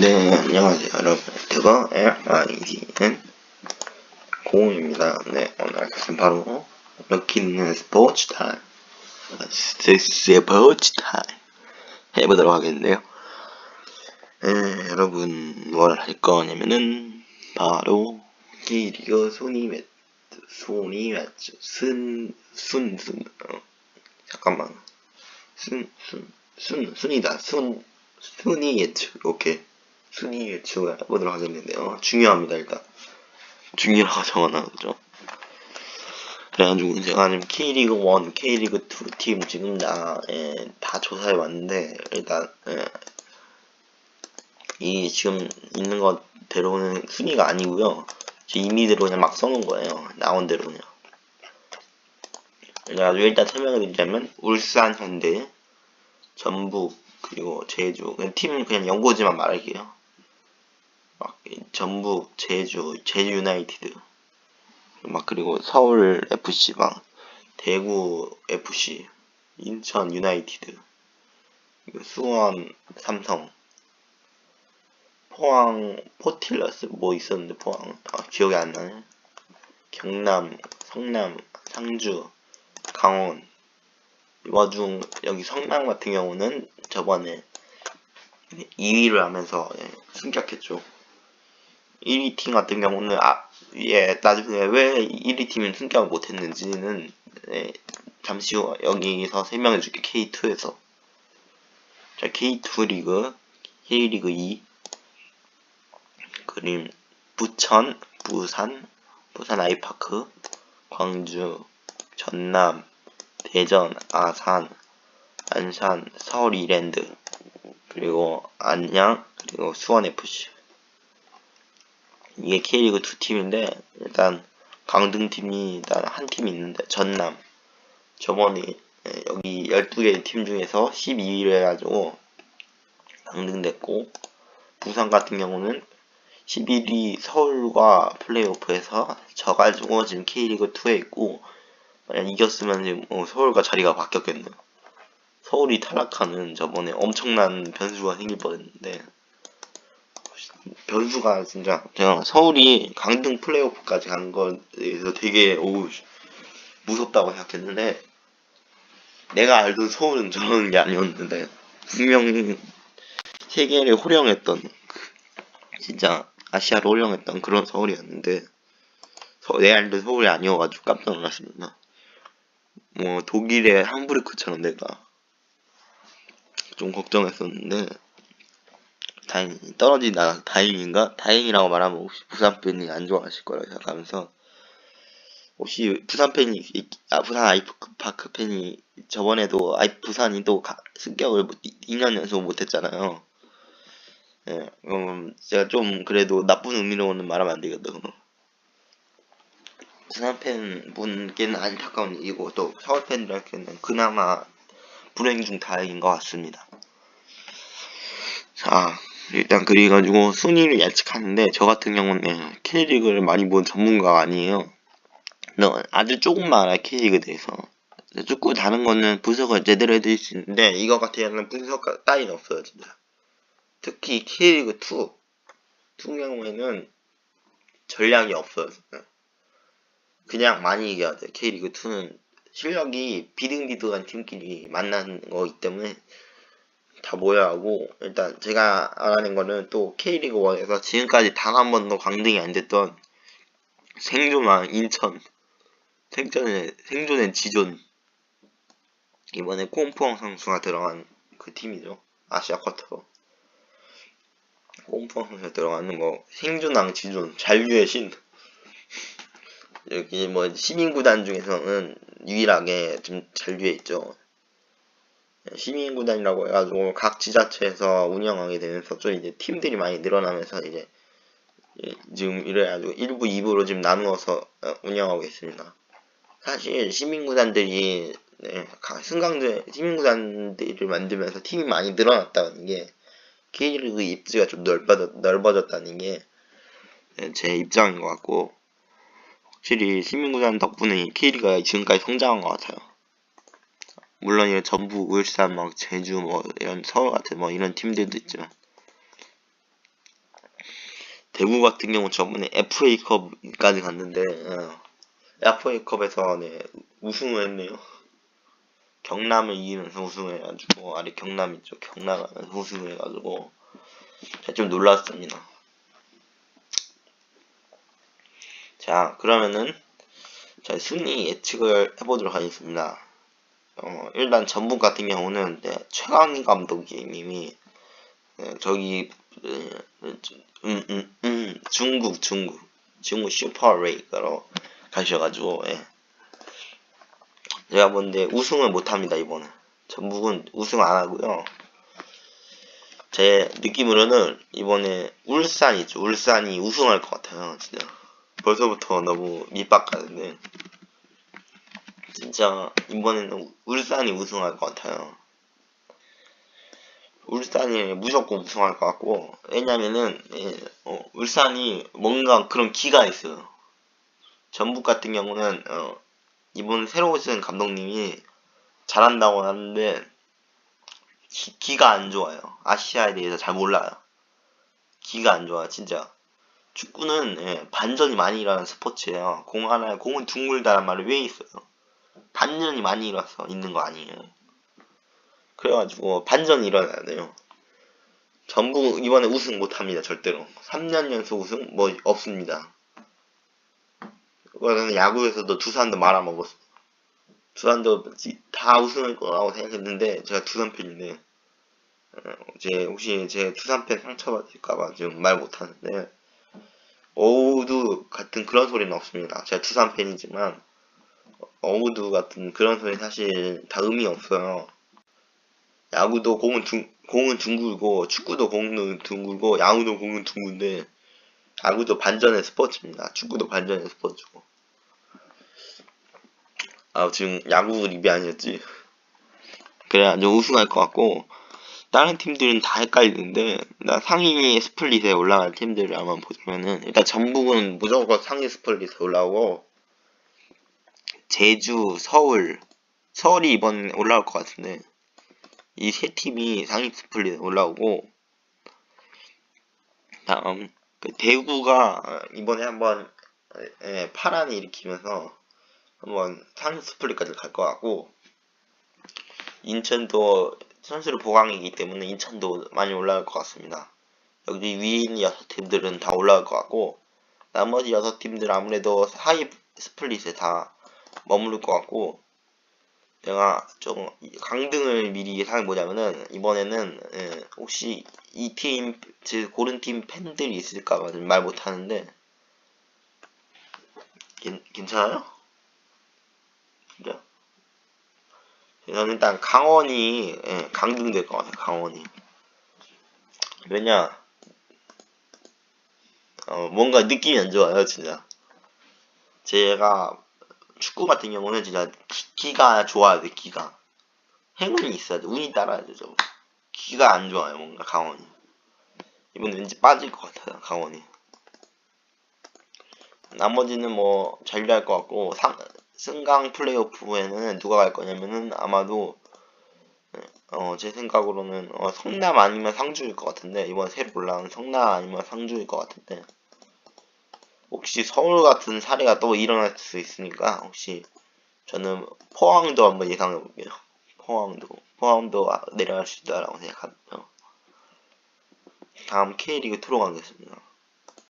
네, 안녕하세요, 여러분. 유튜버 LID는 공입니다. 네, 오늘 것은 바로 럭키는 스포츠 타임. 스포츠 타임. 해보도록 하겠는데요. 네, 여러분, 뭘 할 거냐면은, 바로, K리그 순위 매트, 순위 매트, 순, 순, 순, 어, 잠깐만. 순, 순, 순, 순이다. 순, 순위 예측. 오케이. 순위 예측을 해보도록 하겠는데요. 중요합니다, 일단. 중요하고 적어놔죠 그래가지고 제가 지금 K리그 1, K리그 2 팀 지금 다, 예, 다 조사해 왔는데, 일단, 예, 이 지금 있는 것대로는 순위가 아니고요 임의대로 그냥 막 써놓은 거예요. 나온 대로 그냥. 그래가지고 일단 설명을 드리자면, 울산 현대, 전북, 그리고 제주, 그냥 팀은 그냥 연고지만 말할게요. 막 전북, 제주, 제주 유나이티드, 막 그리고 서울 FC 막 대구 FC, 인천 유나이티드, 수원 삼성, 포항 포틸러스 뭐 있었는데 포항 아, 기억이 안 나네. 경남, 성남, 상주, 강원. 이 와중 여기 성남 같은 경우는 저번에 2위를 하면서 예, 승격했죠. 1위 팀 같은 경우는 아, 예, 나중에 왜 1위 팀은 승격을 못했는지는 예, 잠시 후 여기서 설명해 줄게 K2에서. 자 K2 리그 K리그 2 그림 부천 부산 부산 아이파크 광주 전남 대전 아산 안산 서울 이랜드 그리고 안양 그리고 수원FC 이게 K리그 두 팀인데 일단 강등팀이 일단 한팀 있는데 전남 저번에 예, 여기 12개 팀 중에서 12위를 해가지고 강등됐고 부산 같은 경우는 11위 서울과 플레이오프에서 져가지고 지금 K리그 2에 있고 만약 이겼으면 지금 어, 서울과 자리가 바뀌었겠네요. 서울이 탈락하는 저번에 엄청난 변수가 생길 뻔했는데 변수가 진짜 제가 서울이 강등 플레이오프까지 간 거에 대해서 되게 오 무섭다고 생각했는데 내가 알던 서울은 저런 게 아니었는데 분명히 세계를 호령했던 그 진짜 아시아를 호령했던 그런 서울이었는데 서, 내 알던 서울이 아니어가지고 깜짝 놀랐습니다. 뭐 독일의 함부르크처럼 내가 좀 걱정했었는데 다행히 떨어진 나 다행인가? 다행이라고 말하면 혹시 부산 팬이 안 좋아하실 거라 생각하면서 혹시 부산 팬이 아 부산 아이파크 팬이 저번에도 아이 부산이 또 가, 승격을 2년 연속 못했잖아요. 예, 음, 제가 좀 그래도 나쁜 의미로는 말하면 안 되거든. 부산 팬 분께는 안타까운 일이고 또 서울 팬들에게는 그나마 불행 중 다행인 것 같습니다. 자, 일단 그래가지고 순위를 예측하는데 저 같은 경우는 K리그를 많이 본 전문가가 아니에요. 너 아주 조금만 알아 K리그 대해서. 축구 다른 거는 분석을 제대로 해드릴 수 있는데 이거 같은 경우는 분석 따위는 없어요 진짜. 특히 K리그 2 2 경우에는 전략이 없어요 진짜. 그냥 많이 얘기해야 돼. K리그 2는 실력이 비등비등한 팀끼리 만나는 거기 때문에 다 모여야 하고 일단 제가 알아낸 거는 또 K리그 1에서 지금까지 단 한 번도 강등이 안 됐던 생존왕 인천 생존의 생존의 지존. 이번에 꼼푸엉 선수가 들어간 그 팀이죠. 아시아 쿼터 꼼푸엉 선수가 들어가는 거 생존왕 지존 잔류의 신. 여기 뭐 시민구단 중에서는 유일하게 좀 잔류해 있죠 시민구단이라고 해가지고 각 지자체에서 운영하게 되면서 좀 이제 팀들이 많이 늘어나면서 이제 지금 이래가지고 1부, 2부로 지금 나누어서 어, 운영하고 있습니다. 사실 시민구단들이 네, 승강들 시민구단들을 만들면서 팀이 많이 늘어났다는 게 K리그 입지가 좀 넓어졌, 넓어졌다는 게 제 입장인 것 같고 확실히 시민구단 덕분에 K리그가 지금까지 성장한 것 같아요. 물론 이런 전북, 울산, 막 제주 뭐 이런 서울 같은 뭐 이런 팀들도 있지만 대구 같은 경우 저번에 FA컵까지 갔는데 어, FA컵에서 네, 우승을 했네요. 경남을 이기면서 우승을 해가지고 아래 경남 있죠. 경남 하면서 우승을 해가지고 좀 놀랐습니다. 자 그러면은 자 순위 예측을 해보도록 하겠습니다. 어, 일단 전북 같은 경우는 네, 최강희 감독님이 네, 저기 음, 음, 음, 중국 중국 중국 슈퍼레이가로 가셔가지고 예. 제가 본데 우승을 못합니다 이번에. 전북은 우승 안 하고요. 제 느낌으로는 이번에 울산이죠. 울산이 우승할 것 같아요 진짜. 벌써부터 너무 밑밥 가는데 진짜 이번에는 울산이 우승할 것 같아요 울산이 무조건 우승할 것 같고 왜냐면은 예, 어, 울산이 뭔가 그런 기가 있어요 전북 같은 경우는 어, 이번 새로 오신 감독님이 잘한다고 하는데 기, 가안 좋아요. 아시아에 대해서 잘 몰라요. 기가 안 좋아 진짜. 축구는 예, 반전이 많이 일어나는 스포츠예요. 공 하나에 공은 둥글다란 말이 왜 있어요? 반전이 많이 일어나서 있는 거 아니에요. 그래가지고 반전이 일어나야 돼요. 전부 이번에 우승 못합니다 절대로. 3년 연속 우승 뭐 없습니다. 이거는 야구에서도 두산도 말아먹었어. 두산도 다 우승할 거라고 생각했는데 제가 두산 팬인데 어, 제 혹시 제 두산 팬 상처받을까봐 지금 말 못하는데 어우두 같은 그런 소리는 없습니다. 제가 두산 팬이지만 어우두 같은 그런 소리 사실 다 의미 없어요. 야구도 공은 둥, 공은 둥글고 축구도 공은 둥글고 야구도 공은 둥근데 야구도 반전의 스포츠입니다. 축구도 반전의 스포츠고. 아 지금 야구 리뷰 아니었지. 그래 아주 우승할 것 같고 다른 팀들은 다 헷갈리는데 나 상위 스플릿에 올라갈 팀들을 한번 보자면은 일단 전북은 무조건 상위 스플릿에 올라오고 제주, 서울, 서울이 이번 올라올 것 같은데 이 세 팀이 상위 스플릿에 올라오고 다음 그 대구가 이번에 한번 예, 파란을 일으키면서 한번 상위 스플릿까지 갈 것 같고 인천도 선수를 보강이기 때문에 인천도 많이 올라갈 것 같습니다. 여기 있는 여섯 팀들은 다 올라갈 것 같고 나머지 여섯 팀들 아무래도 하이 스플릿에 다 머무를 것 같고 내가 좀 강등을 미리 예상해 보자면은 이번에는 예, 혹시 이 팀, 즉 고른 팀 팬들이 있을까봐 말 못하는데 괜찮아요? 진짜? 저는 일단 강원이 예, 강등될 것 같아요. 강원이 왜냐 어, 뭔가 느낌이 안 좋아요 진짜 제가 축구 같은 경우는 진짜 기, 가 좋아야 돼 기가. 행운이 있어야 돼. 운이 따라야 되죠. 기가 안 좋아요 뭔가 강원이. 이번 왠지 빠질 것 같아요 강원이. 나머지는 뭐 잘할 것 같고 상, 승강 플레이오프에는 누가 갈 거냐면은 아마도 어, 제 생각으로는 어, 성남 아니면 상주일 것 같은데 이번 새로 올라온 성남 아니면 상주일 것 같은데 혹시 서울 같은 사례가 또 일어날 수 있으니까 혹시 저는 포항도 한번 예상해 볼게요. 포항도 포항도 내려갈 수 있다라고 생각합니다. 다음 K리그 투로 가겠습니다.